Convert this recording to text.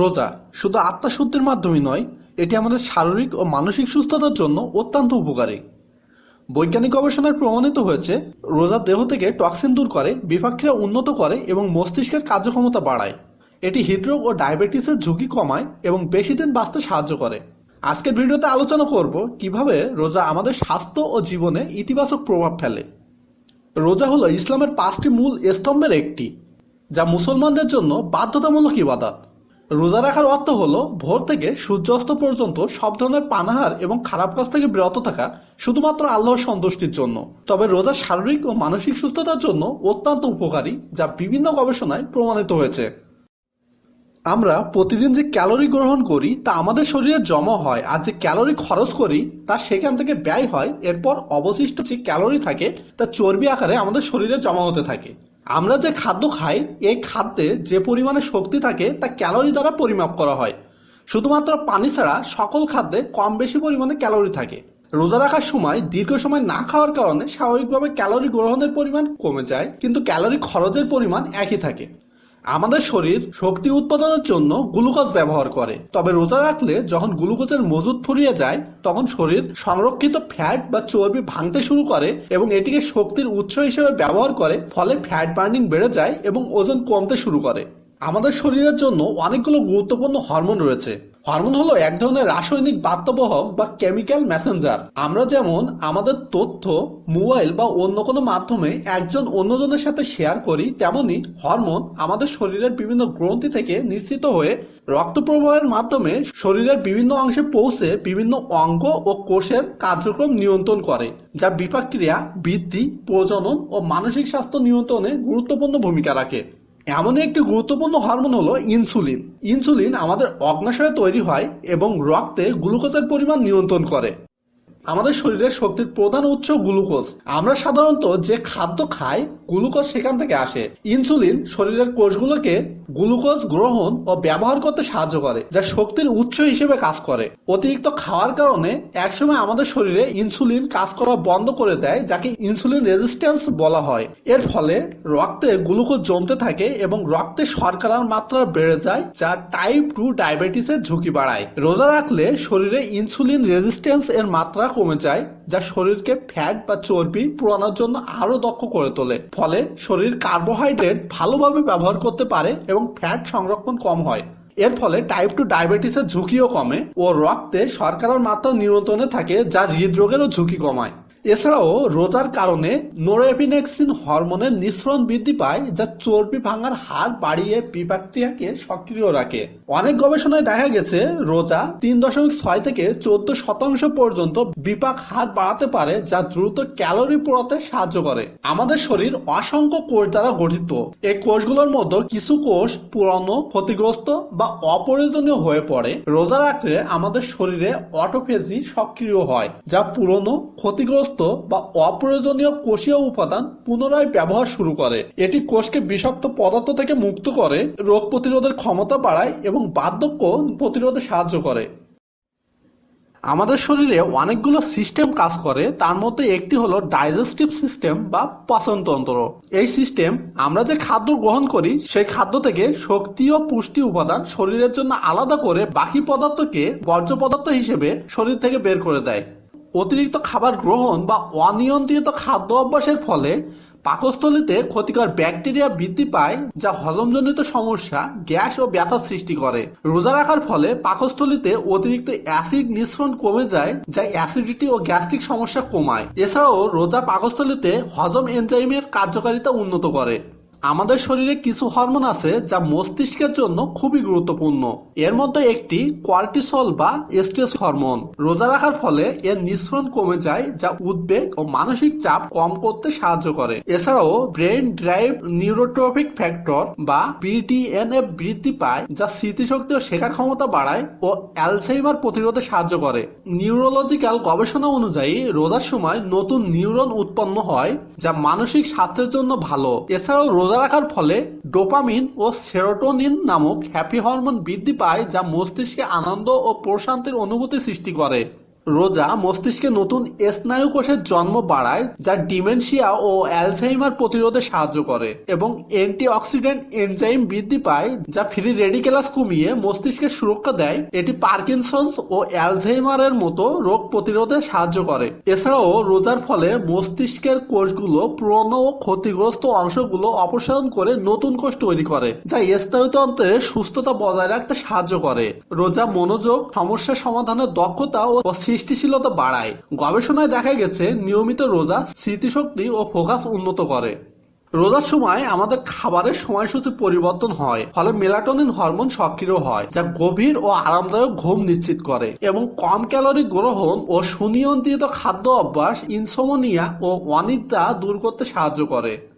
রোজা শুধু আত্মাশুদ্ধির মাধ্যমে নয়, এটি আমাদের শারীরিক ও মানসিক সুস্থতার জন্য অত্যন্ত উপকারী। বৈজ্ঞানিক গবেষণায় প্রমাণিত হয়েছে, রোজা দেহ থেকে টক্সিন দূর করে বিপাক্রিয়া উন্নত করে এবং মস্তিষ্কের কার্যক্ষমতা বাড়ায়। এটি হৃদরোগ ও ডায়াবেটিসের ঝুঁকি কমায় এবং বেশি দিন বাঁচতে সাহায্য করে। আজকের ভিডিওতে আলোচনা করব কীভাবে রোজা আমাদের স্বাস্থ্য ও জীবনে ইতিবাচক প্রভাব ফেলে। রোজা হলো ইসলামের পাঁচটি মূল স্তম্ভের একটি, যা মুসলমানদের জন্য বাধ্যতামূলক ইবাদত। রোজা রাখার অর্থ হলো ভোর থেকে সূর্যাস্ত পর্যন্ত সব ধরনের পানাহার এবং খারাপ কাজ থেকে বিরত থাকা, শুধুমাত্র আল্লাহর সন্তুষ্টির জন্য। তবে রোজা শারীরিক ও মানসিক সুস্থতার জন্য অত্যন্ত উপকারী, যা বিভিন্ন গবেষণায় প্রমাণিত হয়েছে। আমরা প্রতিদিন যে ক্যালোরি গ্রহণ করি, তা আমাদের শরীরে জমা হয় আর যে ক্যালোরি খরচ করি, তা সেখান থেকে ব্যয় হয়। এরপর অবশিষ্ট যে ক্যালোরি থাকে, তা চর্বি আকারে আমাদের শরীরে জমা হতে থাকে। আমরা যে খাদ্য খাই, এই খাদ্যে যে পরিমাণে শক্তি থাকে, তা ক্যালোরি দ্বারা পরিমাপ করা হয়। শুধুমাত্র পানি ছাড়া সকল খাদ্যে কম বেশি পরিমাণে ক্যালোরি থাকে। রোজা রাখার সময় দীর্ঘ সময় না খাওয়ার কারণে স্বাভাবিকভাবে ক্যালোরি গ্রহণের পরিমাণ কমে যায়, কিন্তু ক্যালোরি খরচের পরিমাণ একই থাকে। আমাদের শরীর শক্তি উৎপাদনের জন্য গ্লুকোজ ব্যবহার করে। তবে রোজা রাখলে যখন গ্লুকোজের মজুদ ফুরিয়ে যায়, তখন শরীর সংরক্ষিত ফ্যাট বা চর্বি ভাঙতে শুরু করে এবং এটিকে শক্তির উৎস হিসেবে ব্যবহার করে, ফলে ফ্যাট বার্নিং বেড়ে যায় এবং ওজন কমতে শুরু করে। আমাদের শরীরের জন্য অনেকগুলো গুরুত্বপূর্ণ হরমোন রয়েছে। হরমোন হলো এক ধরনের রাসায়নিক বার্তাবহক বা কেমিক্যাল মেসেঞ্জার। আমরা যেমন আমাদের তথ্য, মোবাইল বা অন্য কোনো মাধ্যমে একজন অন্যজনের সাথে শেয়ার করি, তেমনি হরমোন আমাদের শরীরের বিভিন্ন গ্রন্থি থেকে নিশ্চিত হয়ে রক্ত প্রবাহের মাধ্যমে শরীরের বিভিন্ন অংশে পৌঁছে বিভিন্ন অঙ্গ ও কোষের কার্যক্রম নিয়ন্ত্রণ করে, যা বিপাক্রিয়া বৃদ্ধি, প্রজনন ও মানসিক স্বাস্থ্য নিয়ন্ত্রণে গুরুত্বপূর্ণ ভূমিকা রাখে। এমনই একটি গুরুত্বপূর্ণ হরমোন হলো ইনসুলিন। ইনসুলিন আমাদের অগ্নাশয়ে তৈরি হয় এবং রক্তে গ্লুকোজের পরিমাণ নিয়ন্ত্রণ করে। আমাদের শরীরের শক্তির প্রধান উৎস গ্লুকোজ। আমরা সাধারণত যে খাদ্য খাই, গ্লুকোজ সেখান থেকে আসে। ইনসুলিন শরীরের কোষগুলোকে গ্লুকোজ গ্রহণ ও ব্যবহার করতে সাহায্য করে, যা শক্তির উৎস হিসেবে কাজ করে। অতিরিক্ত খাওয়ার কারণে একসময় আমাদের শরীরে ইনসুলিন কাজ করা বন্ধ করে দেয়, যাকে ইনসুলিন রেজিস্ট্যান্স বলা হয়। এর ফলে রক্তে গ্লুকোজ জমতে থাকে এবং রক্তে শর্করার মাত্রা বেড়ে যায়, যা টাইপ টু ডায়াবেটিসের ঝুঁকি বাড়ায়। রোজা রাখলে শরীরে ইনসুলিন রেজিস্ট্যান্স এর মাত্রা কমে যায়, যা শরীরকে ফ্যাট বা চর্বি পুরানোর জন্য আরও দক্ষ করে তোলে। ফলে শরীর কার্বোহাইড্রেট ভালোভাবে ব্যবহার করতে পারে এবং ফ্যাট সংরক্ষণ কম হয়। এর ফলে টাইপ টু ডায়াবেটিসের ঝুঁকিও কমে ও রক্তে শর্করার মাত্রা নিয়ন্ত্রণে থাকে, যা হৃদরোগেরও ঝুঁকি কমায়। এছাড়াও রোজার কারণে নোরোএপিনেক্সিন হরমোনের নিঃসরণ বৃদ্ধি পায়, যা চর্বি ভাঙার হার বাড়িয়ে বিপাক্রিয়াকে সক্রিয় রাখে। অনেক গবেষণায় দেখা গেছে, রোজা তিন দশমিক ছয় থেকে চোদ্দ শতাংশ পর্যন্ত বিপাক হার বাড়াতে পারে, যা দ্রুত ক্যালোরি পোড়াতে সাহায্য করে। আমাদের শরীর অসংখ্য কোষ দ্বারা গঠিত। এই কোষগুলোর মধ্যে কিছু কোষ পুরানো, ক্ষতিগ্রস্ত বা অপ্রয়োজনীয় হয়ে পড়ে। রোজা রাখলে আমাদের শরীরে অটোফেজি সক্রিয় হয়, যা পুরনো, ক্ষতিগ্রস্ত বা অপ্রয়োজনীয় কোষীয় উপাদান পুনরায় ব্যবহার শুরু করে। এটি কোষকে বিষাক্ত পদার্থ থেকে মুক্ত করে, রোগ প্রতিরোধের ক্ষমতা বাড়ায় এবং বার্ধক্য প্রতিরোধে সাহায্য করে। আমাদের শরীরে অনেকগুলো সিস্টেম কাজ করে, তার মধ্যে একটি হলো ডাইজেস্টিভ সিস্টেম বা পাচনতন্ত্র। এই সিস্টেম আমরা যে খাদ্য গ্রহণ করি, সেই খাদ্য থেকে শক্তি ও পুষ্টি উপাদান শরীরের জন্য আলাদা করে বাকি পদার্থকে বর্জ্য পদার্থ হিসেবে শরীর থেকে বের করে দেয়। অতিরিক্ত খাবার গ্রহণ বা অনিয়ন্ত্রিত খাদ্য অভ্যাসের ফলে পাকস্থলীতে ক্ষতিকর ব্যাকটেরিয়া বৃদ্ধি পায়, যা হজমজনিত সমস্যা, গ্যাস ও ব্যথার সৃষ্টি করে। রোজা রাখার ফলে পাকস্থলীতে অতিরিক্ত অ্যাসিড নিঃসরণ কমে যায়, যা অ্যাসিডিটি ও গ্যাস্ট্রিক সমস্যা কমায়। এছাড়াও রোজা পাকস্থলীতে হজম এনজাইমের কার্যকারিতা উন্নত করে। আমাদের শরীরে কিছু হরমোন আছে যা মস্তিষ্কের জন্য খুবই গুরুত্বপূর্ণ। এর মধ্যে একটি কোয়ার্টিসল বা স্ট্রেস হরমোন। রোজা রাখার ফলে এর নিঃসরণ কমে যায়, যা উদ্বেগ ও মানসিক চাপ কম করতে সাহায্য করে। এছাড়াও ব্রেন ড্রাইভ নিউরোট্রফিক ফ্যাক্টর বা বিটিএনএফ বৃদ্ধি পায়, যা স্মৃতিশক্তি ও শেখার ক্ষমতা বাড়ায় ও অ্যালসাইমার প্রতিরোধে সাহায্য করে। নিউরোলজিক্যাল গবেষণা অনুযায়ী, রোজার সময় নতুন নিউরন উৎপন্ন হয়, যা মানসিক স্বাস্থ্যের জন্য ভালো। এছাড়াও রোজা রাখার ফলে ডোপামিন ও সেরোটোনিন নামক হ্যাপি হরমোন বৃদ্ধি পায় যা মস্তিষ্কে আনন্দ ও প্রশান্তির অনুভূতি সৃষ্টি করে। রোজা মস্তিষ্কে নতুন স্নায়ু কোষের জন্ম বাড়ায়, যা ডিমেনশিয়া ও অ্যালঝাইমার প্রতিরোধে সাহায্য করে এবং অ্যান্টিঅক্সিডেন্ট এনজাইম বৃদ্ধি পায়, যা ফ্রি রেডিকেলাস কমিয়ে মস্তিষ্কের সুরক্ষা দেয়। এটি পার্কিনসন্স ও অ্যালঝাইমারের মতো রোগ প্রতিরোধে সাহায্য করে। এছাড়াও রোজার ফলে মস্তিষ্কের কোষগুলো পুরনো ও ক্ষতিগ্রস্ত অংশগুলো অপসারণ করে নতুন কোষ তৈরি করে, যা স্নায়ুতন্ত্রের সুস্থতা বজায় রাখতে সাহায্য করে। রোজা মনোযোগ, সমস্যা সমাধানের দক্ষতা ও সৃষ্টিশীলতা বাড়ায়। গবেষণায় দেখা গেছে, নিয়মিত রোজা স্মৃতিশক্তি ও ফোকাস উন্নত করে। রোজার সময় আমাদের খাবারের সময়সূচি পরিবর্তন হয়, ফলে মেলাটোনিন হরমোন সক্রিয় হয়, যা গভীর ও আরামদায়ক ঘুম নিশ্চিত করে এবং কম ক্যালোরি গ্রহণ ও সুনিয়ন্ত্রিত খাদ্য অভ্যাস ইনসোমনিয়া ও অনিদ্রা দূর করতে সাহায্য করে।